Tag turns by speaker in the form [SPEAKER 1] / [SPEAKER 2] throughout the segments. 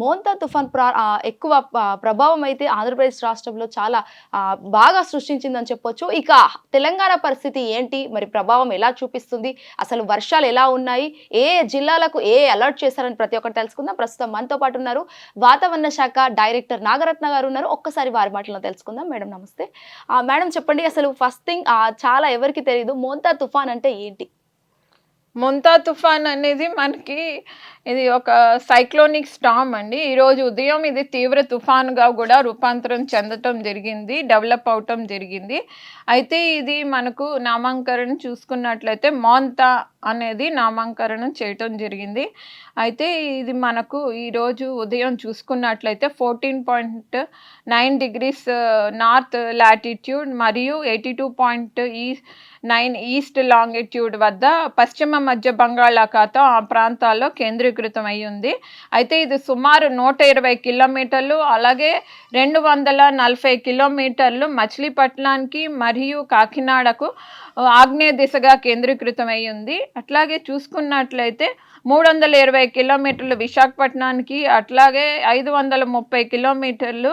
[SPEAKER 1] మోంతా తుఫాన్ ప్రా ఎక్కువ ప్రభావం అయితే ఆంధ్రప్రదేశ్ రాష్ట్రంలో చాలా బాగా సృష్టించిందని చెప్పొచ్చు. ఇక తెలంగాణ పరిస్థితి ఏంటి? మరి ప్రభావం ఎలా చూపిస్తుంది? అసలు వర్షాలు ఎలా ఉన్నాయి? ఏ జిల్లాలకు ఏ అలర్ట్ చేశారని ప్రతి ఒక్కటి తెలుసుకుందాం. ప్రస్తుతం మనతో పాటు ఉన్నారు వాతావరణ శాఖ డైరెక్టర్ నాగరత్న గారు ఉన్నారు. ఒక్కసారి వారి మాటలను తెలుసుకుందాం. మేడం నమస్తే. మేడం చెప్పండి అసలు ఫస్ట్ థింగ్ చాలా ఎవరికి తెలియదు మోంతా తుఫాన్ అంటే ఏంటి?
[SPEAKER 2] మొంతా తుఫాన్ అనేది మనకి ఇది ఒక సైక్లోనిక్ స్టామ్ అండి. ఈరోజు ఉదయం ఇది తీవ్ర తుఫాన్గా కూడా రూపాంతరం చెందటం జరిగింది డెవలప్ అవటం జరిగింది. అయితే ఇది మనకు నామాంకరణ చూసుకున్నట్లయితే మోంతా అనేది నామాంకరణం చేయటం జరిగింది. అయితే ఇది మనకు ఈరోజు ఉదయం చూసుకున్నట్లయితే fourteen point nine degrees north latitude మరియు ఎయిటీ టూ పాయింట్ ఈ నైన్ ఈస్ట్ లాంగిట్యూడ్ వద్ద పశ్చిమ మధ్య బంగాళాఖాతం ఆ ప్రాంతాల్లో కేంద్రీకృతం అయి ఉంది. అయితే ఇది సుమారు నూట ఇరవై కిలోమీటర్లు అలాగే రెండు వందల నలభై కిలోమీటర్లు మచిలీపట్నానికి మరియు కాకినాడకు ఆగ్నేయ దిశగా కేంద్రీకృతం అయి ఉంది. అట్లాగే చూసుకున్నట్లయితే మూడు వందల ఇరవై కిలోమీటర్లు విశాఖపట్నానికి అట్లాగే ఐదు వందల ముప్పై కిలోమీటర్లు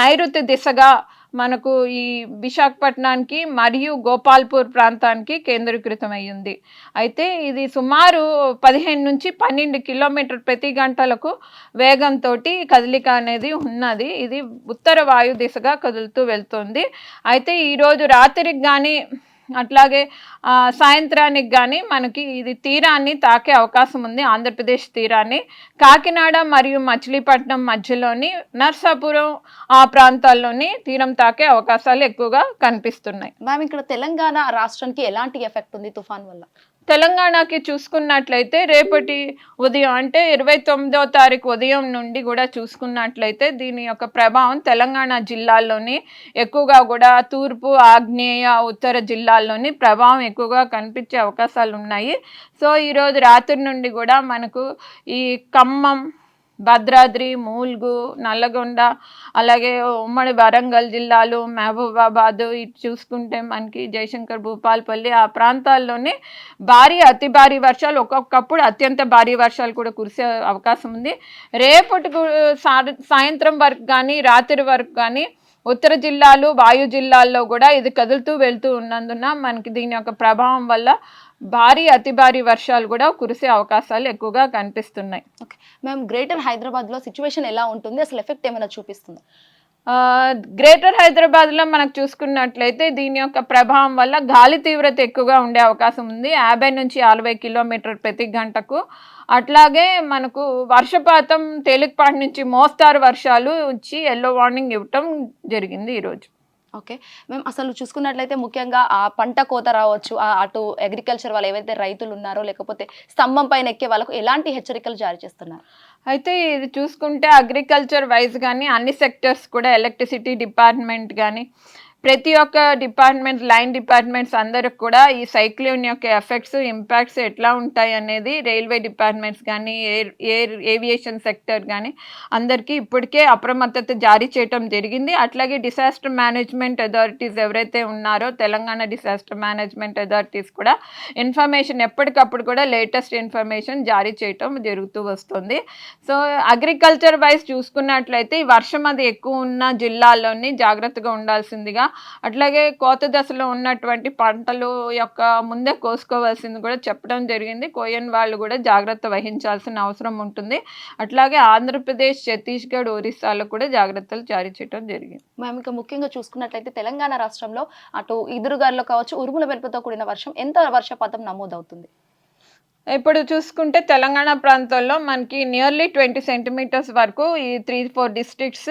[SPEAKER 2] నైరుతి దిశగా మనకు ఈ విశాఖపట్నానికి మరియు గోపాల్పూర్ ప్రాంతానికి కేంద్రీకృతం అయితే ఇది సుమారు పదిహేను నుంచి పన్నెండు కిలోమీటర్ ప్రతి గంటలకు వేగంతో కదలిక అనేది ఉన్నది. ఇది ఉత్తర వాయు దిశగా కదులుతూ వెళ్తుంది. అయితే ఈరోజు రాత్రికి కానీ అట్లాగే సాయంత్రానికి కానీ మనకి ఇది తీరాన్ని తాకే అవకాశం ఉంది. ఆంధ్రప్రదేశ్ తీరాన్ని. కాకినాడ మరియు మచిలీపట్నం మధ్యలోని నర్సాపురం ఆ ప్రాంతాల్లోని తీరం తాకే అవకాశాలు ఎక్కువగా కనిపిస్తున్నాయి.
[SPEAKER 1] మ్యామ్ ఇక్కడ తెలంగాణ రాష్ట్రానికి ఎలాంటి ఎఫెక్ట్ ఉంది తుఫాన్ వల్ల?
[SPEAKER 2] తెలంగాణకి చూసుకున్నట్లయితే రేపటి ఉదయం అంటే ఇరవై తొమ్మిదో తారీఖు ఉదయం నుండి కూడా చూసుకున్నట్లయితే దీని యొక్క ప్రభావం తెలంగాణ జిల్లాల్లోని ఎక్కువగా కూడా తూర్పు ఆగ్నేయ ఉత్తర జిల్లాల్లోని ప్రభావం ఎక్కువగా కనిపించే అవకాశాలు ఉన్నాయి సో ఈరోజు రాత్రి నుండి కూడా మనకు ఈ ఖమ్మం భద్రాద్రి మూల్గు నల్లగొండ అలాగే ఉమ్మడి వరంగల్ జిల్లాలు మహబూబాబాద్ ఇటు చూసుకుంటే మనకి జయశంకర్ భూపాల్పల్లి ఆ ప్రాంతాల్లోనే భారీ అతి భారీ వర్షాలు ఒక్కొక్కప్పుడు అత్యంత భారీ వర్షాలు కూడా కురిసే అవకాశం ఉంది. రేపటి సాయంత్రం వరకు కానీ రాత్రి వరకు కానీ ఉత్తర జిల్లాలు వాయు జిల్లాల్లో కూడా ఇది కదులుతూ వెళ్తూ ఉన్నందున మనకి దీని యొక్క ప్రభావం వల్ల భారీ అతి భారీ వర్షాలు కూడా కురిసే అవకాశాలు ఎక్కువగా కనిపిస్తున్నాయి.
[SPEAKER 1] ఓకే మేము గ్రేటర్ హైదరాబాద్లో సిచ్యువేషన్ ఎలా ఉంటుంది? అసలు ఎఫెక్ట్ ఏమైనా చూపిస్తుంది?
[SPEAKER 2] గ్రేటర్ హైదరాబాద్లో మనకు చూసుకున్నట్లయితే దీని యొక్క ప్రభావం వల్ల గాలి తీవ్రత ఎక్కువగా ఉండే అవకాశం ఉంది. యాభై నుంచి అరవై కిలోమీటర్ ప్రతి గంటకు. అట్లాగే మనకు వర్షపాతం తేలికపాటి నుంచి మోస్తారు వర్షాలు వచ్చి ఎల్లో వార్నింగ్ ఇవ్వటం జరిగింది ఈరోజు.
[SPEAKER 1] ఓకే. మేము అసలు చూసుకున్నట్లయితే ముఖ్యంగా ఆ పంట కోత రావచ్చు ఆ అటు అగ్రికల్చర్ వాళ్ళు ఏవైతే రైతులు ఉన్నారో లేకపోతే స్తంభం పైన ఎక్కే వాళ్ళకు ఎలాంటి హెచ్చరికలు జారీ చేస్తున్నారు?
[SPEAKER 2] అయితే ఇది చూసుకుంటే అగ్రికల్చర్ వైజ్ కానీ అన్ని సెక్టర్స్ కూడా ఎలక్ట్రిసిటీ డిపార్ట్మెంట్ కానీ ప్రతి ఒక్క డిపార్ట్మెంట్ లైన్ డిపార్ట్మెంట్స్ అందరికి కూడా ఈ సైక్లోన్ యొక్క ఎఫెక్ట్స్ ఇంపాక్ట్స్ ఎట్లా ఉంటాయి అనేది రైల్వే డిపార్ట్మెంట్స్ కానీ ఎయిర్ ఎయిర్ ఏవియేషన్ సెక్టర్ కానీ అందరికీ ఇప్పటికే అప్రమత్తత జారీ చేయటం జరిగింది. అట్లాగే డిసాస్టర్ మేనేజ్మెంట్ అథారిటీస్ ఎవరైతే ఉన్నారో తెలంగాణ డిసాస్టర్ మేనేజ్మెంట్ అథారిటీస్ కూడా ఇన్ఫర్మేషన్ ఎప్పటికప్పుడు కూడా లేటెస్ట్ ఇన్ఫర్మేషన్ జారీ చేయటం జరుగుతూ వస్తుంది. సో అగ్రికల్చర్ వైజ్ చూసుకున్నట్లయితే ఈ వర్షం అది ఎక్కువ ఉన్న జిల్లాల్లోని జాగ్రత్తగా ఉండాల్సిందిగా అట్లాగే కోత దశలో ఉన్నటువంటి పంటలు యొక్క ముందే కోసుకోవాల్సింది కూడా చెప్పడం జరిగింది. కోయన్ వాళ్ళు కూడా జాగ్రత్త వహించాల్సిన అవసరం ఉంటుంది. అట్లాగే ఆంధ్రప్రదేశ్ ఛత్తీస్గఢ్ ఒరిస్సాలో కూడా జాగ్రత్తలు జారీ చేయడం జరిగింది.
[SPEAKER 1] మేము ఇంకా ముఖ్యంగా చూసుకున్నట్లయితే తెలంగాణ రాష్ట్రంలో అటు ఈదురుగాల్లో కావచ్చు ఉరుముల మెరుపుతో కూడిన వర్షం ఎంత వర్షపాతం నమోదవుతుంది?
[SPEAKER 2] ఇప్పుడు చూసుకుంటే తెలంగాణ ప్రాంతాల్లో మనకి నియర్లీ ట్వంటీ సెంటీమీటర్స్ వరకు ఈ త్రీ ఫోర్ డిస్ట్రిక్ట్స్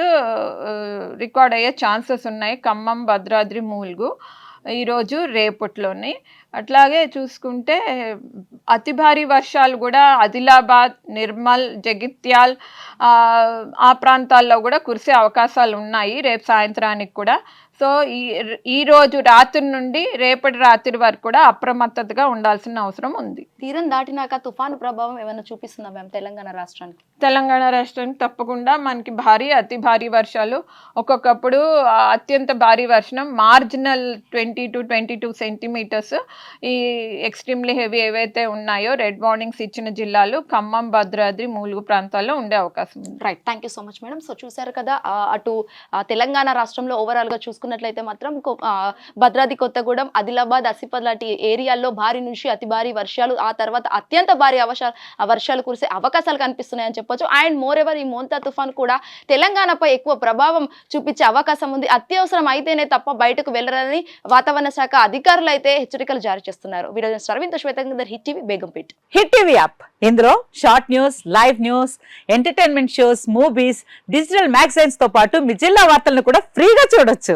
[SPEAKER 2] రికార్డ్ అయ్యే ఛాన్సెస్ ఉన్నాయి. ఖమ్మం భద్రాద్రి మూల్గు ఈరోజు రేపట్లోని. అట్లాగే చూసుకుంటే అతి భారీ వర్షాలు కూడా ఆదిలాబాద్ నిర్మల్ జగిత్యాల్ ఆ ప్రాంతాల్లో కూడా కురిసే అవకాశాలు ఉన్నాయి. రేపు సాయంత్రానికి కూడా సో ఈ ఈ రోజు రాత్రి నుండి రేపటి రాత్రి వరకు కూడా అప్రమత్తతగా ఉండాల్సిన అవసరం ఉంది.
[SPEAKER 1] తీరం దాటినాక తుఫాను ప్రభావం ఏమైనా చూపిస్తుందా మ్యామ్ తెలంగాణ రాష్ట్రానికి?
[SPEAKER 2] తెలంగాణ రాష్ట్రానికి తప్పకుండా మనకి భారీ అతి భారీ వర్షాలు ఒక్కొక్కప్పుడు అత్యంత భారీ వర్షం marginal twenty two twenty two centimetres ఈ ఎక్స్ట్రీమ్లీ హెవీ ఏవైతే ఉన్నాయో రెడ్ వార్నింగ్స్ ఇచ్చిన జిల్లాలు ఖమ్మం భద్రాద్రి మూలుగు ప్రాంతాల్లో ఉండే అవకాశం ఉంది.
[SPEAKER 1] Right thank you so much madam so చూసారు కదా అటు తెలంగాణ రాష్ట్రంలో ఓవరాల్గా చూసుకున్నట్లయితే మాత్రం భద్రాద్రి కొత్తగూడెం ఆదిలాబాద్ ఆసిఫాబాద్ లాంటి ఏరియాల్లో భారీ నుంచి అతి భారీ వర్షాలు ఆ తర్వాత అత్యంత భారీ అవశా వర్షాలు కురిసే అవకాశాలు కనిపిస్తున్నాయని చెప్పొచ్చు. అండ్ మోర్ ఎవర్ ఈ మోంతా తుఫాన్ కూడా తెలంగాణపై ఎక్కువ ప్రభావం చూపించే అవకాశం ఉంది. అత్యవసరం అయితేనే తప్ప బయటకు వెళ్ళరని వాతావరణ శాఖ అధికారులు అయితే హెచ్చరికలు జారీ చేస్తున్నారు. వీడియో సర్వింత శ్వేతంగర్ Hit TV Begumpet.
[SPEAKER 3] Hit TV app. ఇందులో short news live news entertainment shows movies digital మ్యాగజైన్స్తో పాటు మీ జిల్లా వార్తలను కూడా ఫ్రీగా చూడొచ్చు.